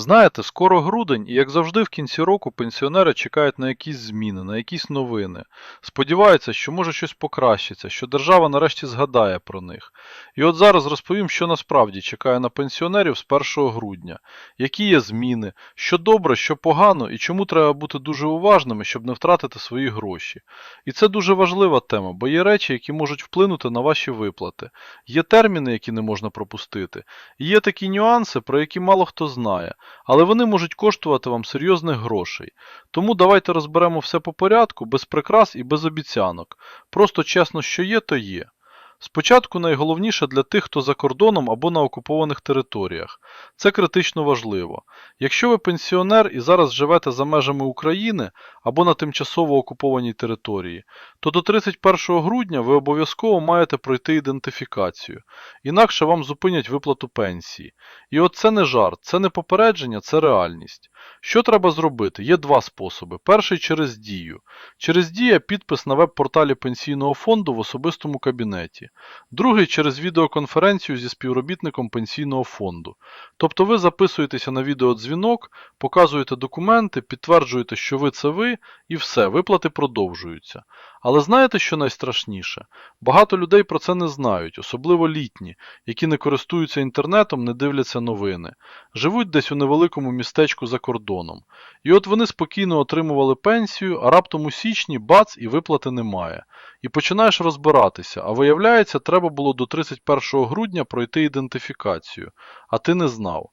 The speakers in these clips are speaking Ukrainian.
Знаєте, скоро грудень, і як завжди в кінці року пенсіонери чекають на якісь зміни, на якісь новини. Сподіваються, що може щось покращиться, що держава нарешті згадає про них. І от зараз розповім, що насправді чекає на пенсіонерів з 1 грудня, які є зміни, що добре, що погано і чому треба бути дуже уважними, щоб не втратити свої гроші. І це дуже важлива тема, бо є речі, які можуть вплинути на ваші виплати. Є терміни, які не можна пропустити. І є такі нюанси, про які мало хто знає, але вони можуть коштувати вам серйозних грошей. Тому давайте розберемо все по порядку, без прикрас і без обіцянок. Просто чесно, що є, то є. Спочатку найголовніше для тих, хто за кордоном або на окупованих територіях. Це критично важливо. Якщо ви пенсіонер і зараз живете за межами України або на тимчасово окупованій території, то до 31 грудня ви обов'язково маєте пройти ідентифікацію, інакше вам зупинять виплату пенсії. І от це не жарт, це не попередження, це реальність. Що треба зробити? Є два способи. Перший через дію. Через дія підпис на веб-порталі пенсійного фонду в особистому кабінеті. Другий через відеоконференцію зі співробітником пенсійного фонду. Тобто ви записуєтеся на відеодзвінок, показуєте документи, підтверджуєте, що ви це ви, і все, виплати продовжуються. Але знаєте, що найстрашніше? Багато людей про це не знають, особливо літні, які не користуються інтернетом, не дивляться новини, живуть десь у невеликому містечку за кордоном. І от вони спокійно отримували пенсію, а раптом у січні бац і виплати немає. І починаєш розбиратися, а виявляється, треба було до 31 грудня пройти ідентифікацію, а ти не знав.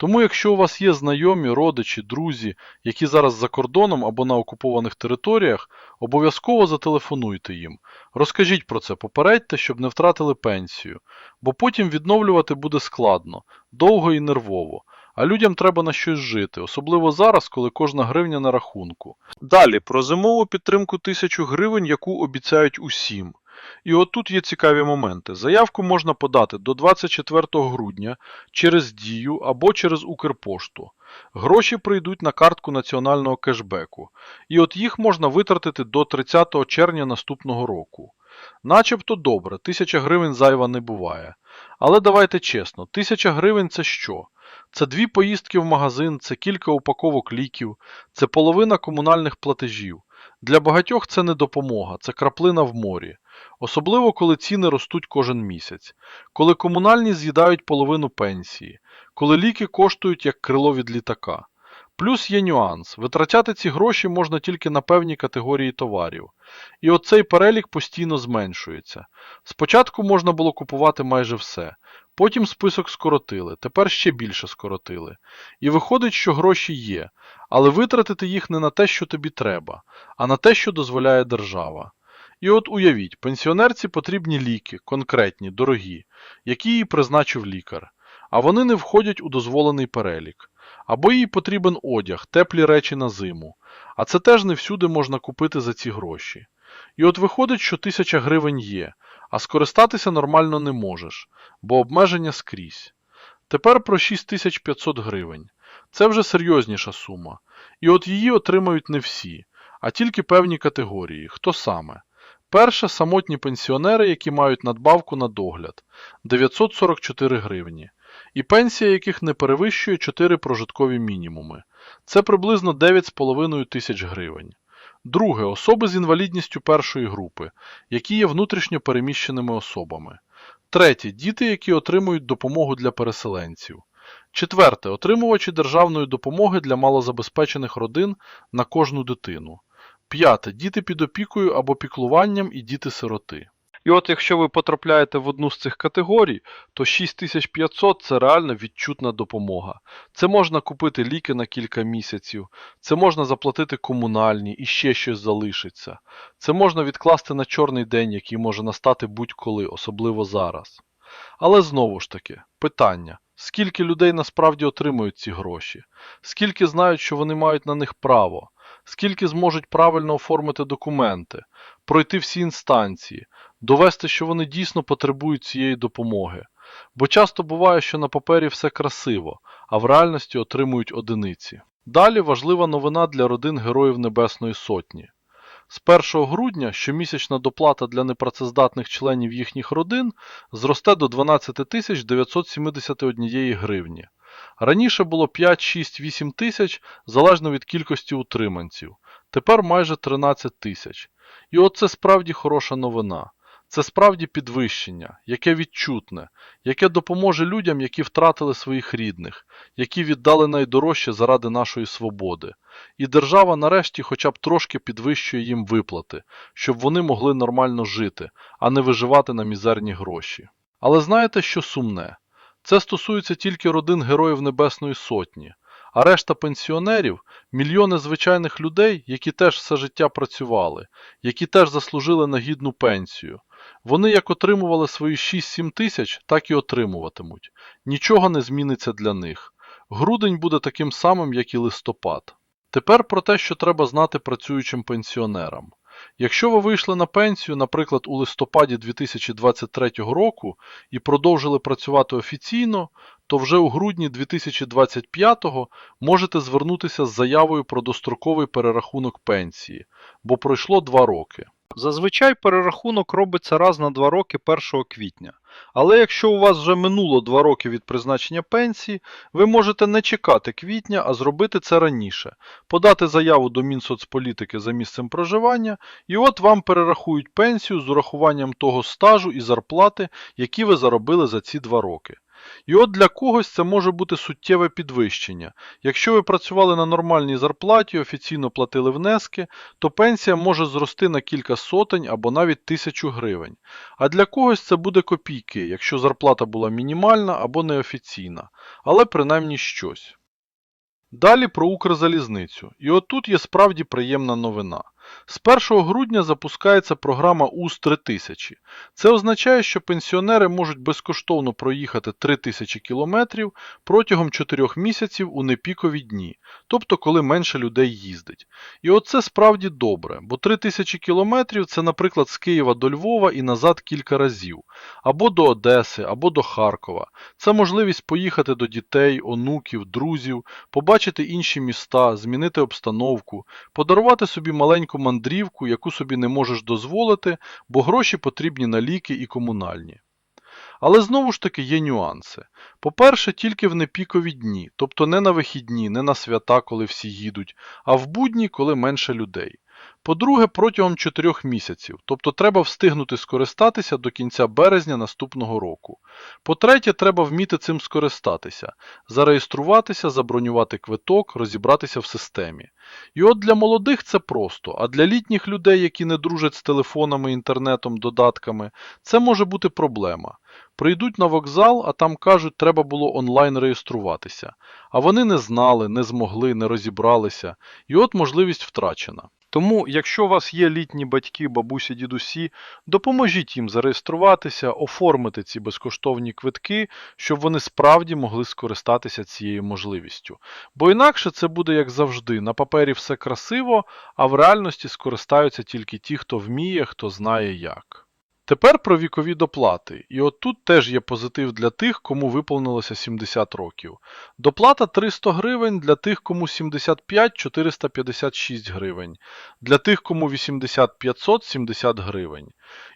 Тому, якщо у вас є знайомі, родичі, друзі, які зараз за кордоном або на окупованих територіях, обов'язково зателефонуйте їм. Розкажіть про це, попередьте, щоб не втратили пенсію, бо потім відновлювати буде складно, довго і нервово. А людям треба на щось жити, особливо зараз, коли кожна гривня на рахунку. Далі про зимову підтримку 1000 гривень, яку обіцяють усім. І от тут є цікаві моменти. Заявку можна подати до 24 грудня через Дію або через Укрпошту. Гроші прийдуть на картку національного кешбеку, і от їх можна витратити до 30 червня наступного року. Начебто добре, 1000 гривень зайва не буває. Але давайте чесно, 1000 гривень це що? Це дві поїздки в магазин, це кілька упаковок ліків, це половина комунальних платежів. Для багатьох це не допомога, це краплина в морі. Особливо, коли ціни ростуть кожен місяць, коли комунальні з'їдають половину пенсії, коли ліки коштують як крило від літака. Плюс є нюанс: витрачати ці гроші можна тільки на певні категорії товарів. І оцей перелік постійно зменшується. Спочатку можна було купувати майже все, потім список скоротили, тепер ще більше скоротили. І виходить, що гроші є, але витратити їх не на те, що тобі треба, а на те, що дозволяє держава. І от уявіть, пенсіонерці потрібні ліки, конкретні, дорогі, які їй призначив лікар, а вони не входять у дозволений перелік. Або їй потрібен одяг, теплі речі на зиму, а це теж не всюди можна купити за ці гроші. І от виходить, що 1000 гривень є, а скористатися нормально не можеш, бо обмеження скрізь. Тепер про 6500 гривень. Це вже серйозніша сума. І от її отримають не всі, а тільки певні категорії. Хто саме? Перше самотні пенсіонери, які мають надбавку на догляд 944 гривні, і пенсія яких не перевищує 4 прожиткові мінімуми. Це приблизно 9,5 тисяч гривень. Друге особи з інвалідністю першої групи, які є внутрішньо переміщеними особами. Третє діти, які отримують допомогу для переселенців. Четверте отримувачі державної допомоги для малозабезпечених родин на кожну дитину. П'яте діти під опікою або піклуванням і діти-сироти. І от якщо ви потрапляєте в одну з цих категорій, то 6500 це реально відчутна допомога. Це можна купити ліки на кілька місяців, це можна заплатити комунальні і ще щось залишиться. Це можна відкласти на чорний день, який може настати будь-коли, особливо зараз. Але знову ж таки, питання: скільки людей насправді отримують ці гроші? Скільки знають, що вони мають на них право? Скільки зможуть правильно оформити документи, пройти всі інстанції, довести, що вони дійсно потребують цієї допомоги. Бо часто буває, що на папері все красиво, а в реальності отримують одиниці. Далі важлива новина для родин Героїв Небесної Сотні. З 1 грудня щомісячна доплата для непрацездатних членів їхніх родин зросте до 12 971 гривні. Раніше було 5, 6, 8 тисяч, залежно від кількості утриманців. Тепер майже 13 тисяч. І от це справді хороша новина. Це справді підвищення, яке відчутне, яке допоможе людям, які втратили своїх рідних, які віддали найдорожче заради нашої свободи. І держава нарешті хоча б трошки підвищує їм виплати, щоб вони могли нормально жити, а не виживати на мізерні гроші. Але знаєте, що сумне? Це стосується тільки родин Героїв Небесної Сотні, а решта пенсіонерів мільйони звичайних людей, які теж все життя працювали, які теж заслужили на гідну пенсію. Вони як отримували свої 6-7 тисяч, так і отримуватимуть. Нічого не зміниться для них. Грудень буде таким самим, як і листопад. Тепер про те, що треба знати працюючим пенсіонерам. Якщо ви вийшли на пенсію, наприклад, у листопаді 2023 року і продовжили працювати офіційно, то вже у грудні 2025 можете звернутися з заявою про достроковий перерахунок пенсії, бо пройшло 2 роки. Зазвичай перерахунок робиться раз на 2 роки 1 квітня. Але якщо у вас вже минуло 2 роки від призначення пенсії, ви можете не чекати квітня, а зробити це раніше, подати заяву до Мінсоцполітики за місцем проживання, і от вам перерахують пенсію з урахуванням того стажу і зарплати, які ви заробили за ці 2 роки. І от для когось це може бути суттєве підвищення. Якщо ви працювали на нормальній зарплаті, офіційно платили внески, то пенсія може зрости на кілька сотень або навіть тисячу гривень. А для когось це буде копійки, якщо зарплата була мінімальна або неофіційна, але принаймні щось. Далі про Укрзалізницю. І от тут є справді приємна новина. З 1 грудня запускається програма УЗ-3000. Це означає, що пенсіонери можуть безкоштовно проїхати 3000 кілометрів протягом 4 місяців у непікові дні, тобто коли менше людей їздить. І оце справді добре, бо 3000 кілометрів це, наприклад, з Києва до Львова і назад кілька разів, або до Одеси, або до Харкова. Це можливість поїхати до дітей, онуків, друзів, побачити інші міста, змінити обстановку, подарувати собі маленьку мандрівку, яку собі не можеш дозволити, бо гроші потрібні на ліки і комунальні. Але знову ж таки є нюанси. По-перше, тільки в непікові дні, тобто не на вихідні, не на свята, коли всі їдуть, а в будні, коли менше людей. По-друге, протягом 4 місяців, тобто треба встигнути скористатися до кінця березня наступного року. По-третє, треба вміти цим скористатися, зареєструватися, забронювати квиток, розібратися в системі. І от для молодих це просто, а для літніх людей, які не дружать з телефонами, інтернетом, додатками, це може бути проблема. Прийдуть на вокзал, а там кажуть, треба було онлайн реєструватися. А вони не знали, не змогли, не розібралися, і от можливість втрачена. Тому, якщо у вас є літні батьки, бабусі, дідусі, допоможіть їм зареєструватися, оформити ці безкоштовні квитки, щоб вони справді могли скористатися цією можливістю. Бо інакше це буде як завжди, на папері все красиво, а в реальності скористаються тільки ті, хто вміє, хто знає як. Тепер про вікові доплати. І от тут теж є позитив для тих, кому виповнилося 70 років. Доплата 300 гривень для тих, кому 75 456 гривень, для тих, кому 80 570 гривень.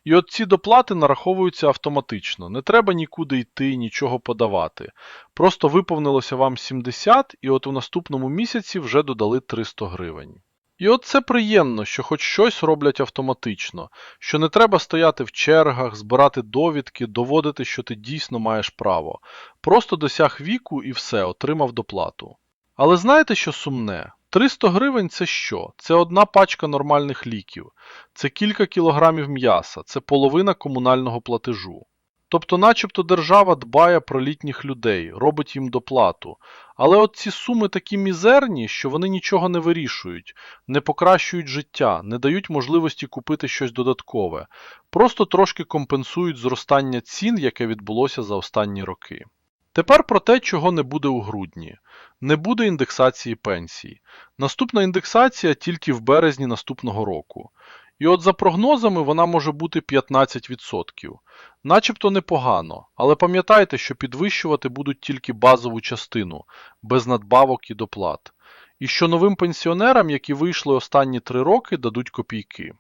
І от ці доплати нараховуються автоматично. Не треба нікуди йти, нічого подавати. Просто виповнилося вам 70, і от у наступному місяці вже додали 300 гривень. І от це приємно, що хоч щось роблять автоматично, що не треба стояти в чергах, збирати довідки, доводити, що ти дійсно маєш право. Просто досяг віку і все, отримав доплату. Але знаєте, що сумне? 300 гривень це що? Це одна пачка нормальних ліків, це кілька кілограмів м'яса, це половина комунального платежу. Тобто, начебто держава дбає про літніх людей, робить їм доплату. Але от ці суми такі мізерні, що вони нічого не вирішують, не покращують життя, не дають можливості купити щось додаткове, просто трошки компенсують зростання цін, яке відбулося за останні роки. Тепер про те, чого не буде у грудні. Не буде індексації пенсій. Наступна індексація тільки в березні наступного року. І от за прогнозами вона може бути 15%. Начебто непогано, але пам'ятайте, що підвищувати будуть тільки базову частину, без надбавок і доплат. І що новим пенсіонерам, які вийшли останні три роки, дадуть копійки.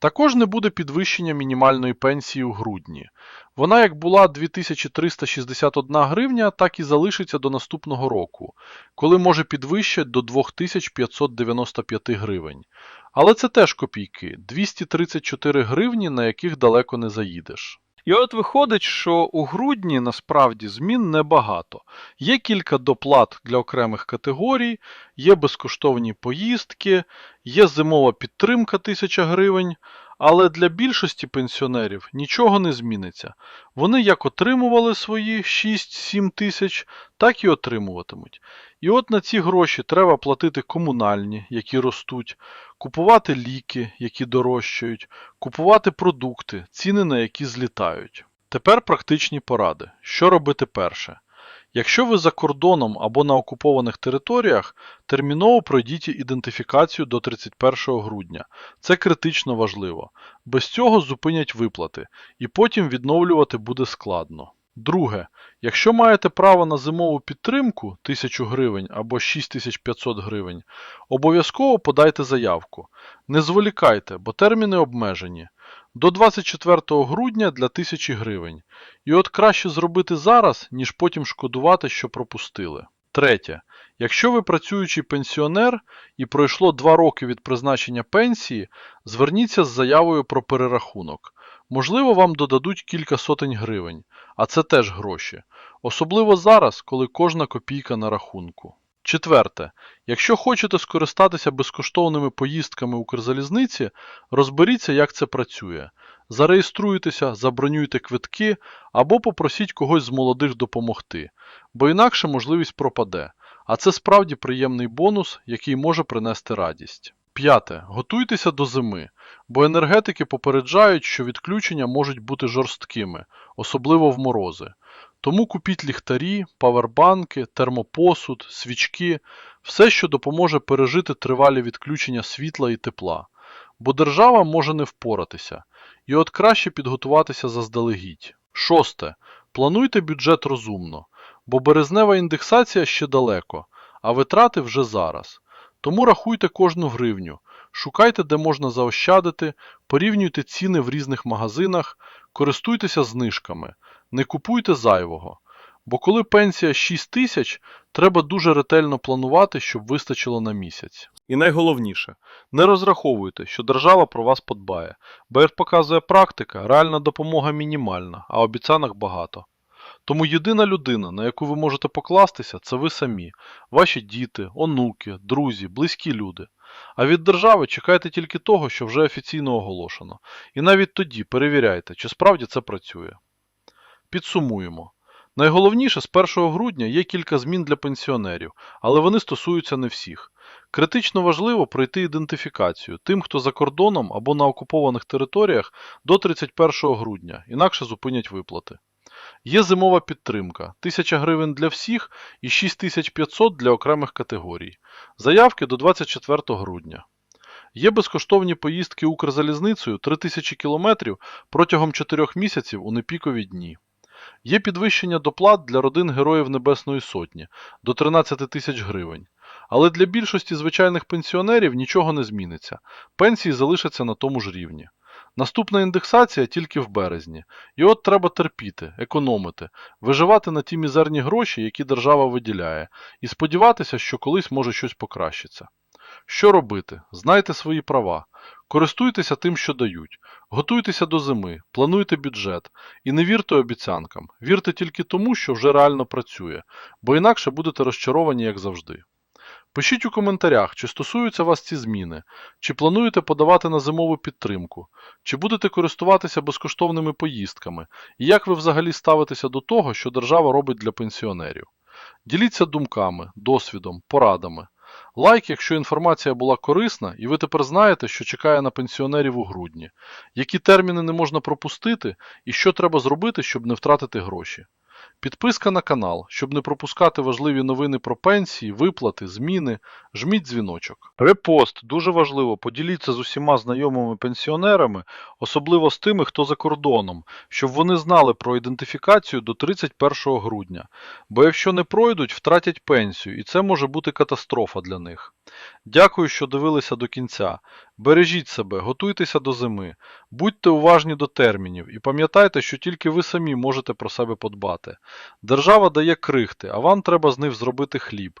Також не буде підвищення мінімальної пенсії у грудні. Вона як була 2361 гривня, так і залишиться до наступного року, коли може підвищать до 2595 гривень. Але це теж копійки 234 гривні, на яких далеко не заїдеш. І от виходить, що у грудні насправді змін небагато. Є кілька доплат для окремих категорій, є безкоштовні поїздки, є зимова підтримка 1000 гривень, але для більшості пенсіонерів нічого не зміниться. Вони як отримували свої 6-7 тисяч, так і отримуватимуть. І от на ці гроші треба платити комунальні, які ростуть, купувати ліки, які дорожчають, купувати продукти, ціни на які злітають. Тепер практичні поради. Що робити перше? Якщо ви за кордоном або на окупованих територіях, терміново пройдіть ідентифікацію до 31 грудня. Це критично важливо. Без цього зупинять виплати, і потім відновлювати буде складно. Друге, якщо маєте право на зимову підтримку 1000 гривень або 6500 гривень, обов'язково подайте заявку. Не зволікайте, бо терміни обмежені. До 24 грудня для 1000 гривень. І от краще зробити зараз, ніж потім шкодувати, що пропустили. Третє. Якщо ви працюючий пенсіонер і пройшло 2 роки від призначення пенсії, зверніться з заявою про перерахунок. Можливо, вам додадуть кілька сотень гривень, а це теж гроші. Особливо зараз, коли кожна копійка на рахунку. Четверте. Якщо хочете скористатися безкоштовними поїздками Укрзалізниці, розберіться, як це працює. Зареєструйтеся, забронюйте квитки або попросіть когось з молодих допомогти, бо інакше можливість пропаде, а це справді приємний бонус, який може принести радість. П'яте. Готуйтеся до зими, бо енергетики попереджають, що відключення можуть бути жорсткими, особливо в морози. Тому купіть ліхтарі, павербанки, термопосуд, свічки, все, що допоможе пережити тривалі відключення світла і тепла. Бо держава може не впоратися, і от краще підготуватися заздалегідь. Шосте. Плануйте бюджет розумно, бо березнева індексація ще далеко, а витрати вже зараз. Тому рахуйте кожну гривню, шукайте, де можна заощадити, порівнюйте ціни в різних магазинах, користуйтеся знижками, не купуйте зайвого. Бо коли пенсія 6 тисяч, треба дуже ретельно планувати, щоб вистачило на місяць. І найголовніше, не розраховуйте, що держава про вас подбає, бо як показує практика, реальна допомога мінімальна, а обіцянок багато. Тому єдина людина, на яку ви можете покластися, це ви самі, ваші діти, онуки, друзі, близькі люди. А від держави чекайте тільки того, що вже офіційно оголошено. І навіть тоді перевіряйте, чи справді це працює. Підсумуємо. Найголовніше, з 1 грудня є кілька змін для пенсіонерів, але вони стосуються не всіх. Критично важливо пройти ідентифікацію тим, хто за кордоном або на окупованих територіях до 31 грудня, інакше зупинять виплати. Є зимова підтримка 1000 гривень для всіх і 6500 для окремих категорій. Заявки до 24 грудня. Є безкоштовні поїздки Укрзалізницею 3000 км протягом 4 місяців у непікові дні. Є підвищення доплат для родин Героїв Небесної Сотні до 13 тисяч гривень. Але для більшості звичайних пенсіонерів нічого не зміниться. Пенсії залишаться на тому ж рівні. Наступна індексація тільки в березні. І от треба терпіти, економити, виживати на ті мізерні гроші, які держава виділяє, і сподіватися, що колись може щось покращиться. Що робити? Знайте свої права. Користуйтеся тим, що дають. Готуйтеся до зими, плануйте бюджет і не вірте обіцянкам. Вірте тільки тому, що вже реально працює, бо інакше будете розчаровані, як завжди. Пишіть у коментарях, чи стосуються вас ці зміни, чи плануєте подавати на зимову підтримку, чи будете користуватися безкоштовними поїздками, і як ви взагалі ставитеся до того, що держава робить для пенсіонерів. Діліться думками, досвідом, порадами. Лайк, якщо інформація була корисна, і ви тепер знаєте, що чекає на пенсіонерів у грудні, які терміни не можна пропустити і що треба зробити, щоб не втратити гроші. Підписка на канал, щоб не пропускати важливі новини про пенсії, виплати, зміни, жміть дзвіночок. Репост дуже важливо. Поділіться з усіма знайомими пенсіонерами, особливо з тими, хто за кордоном, щоб вони знали про ідентифікацію до 31 грудня. Бо якщо не пройдуть, втратять пенсію, і це може бути катастрофа для них. Дякую, що дивилися до кінця. Бережіть себе, готуйтеся до зими, будьте уважні до термінів і пам'ятайте, що тільки ви самі можете про себе подбати. Держава дає крихти, а вам треба з них зробити хліб.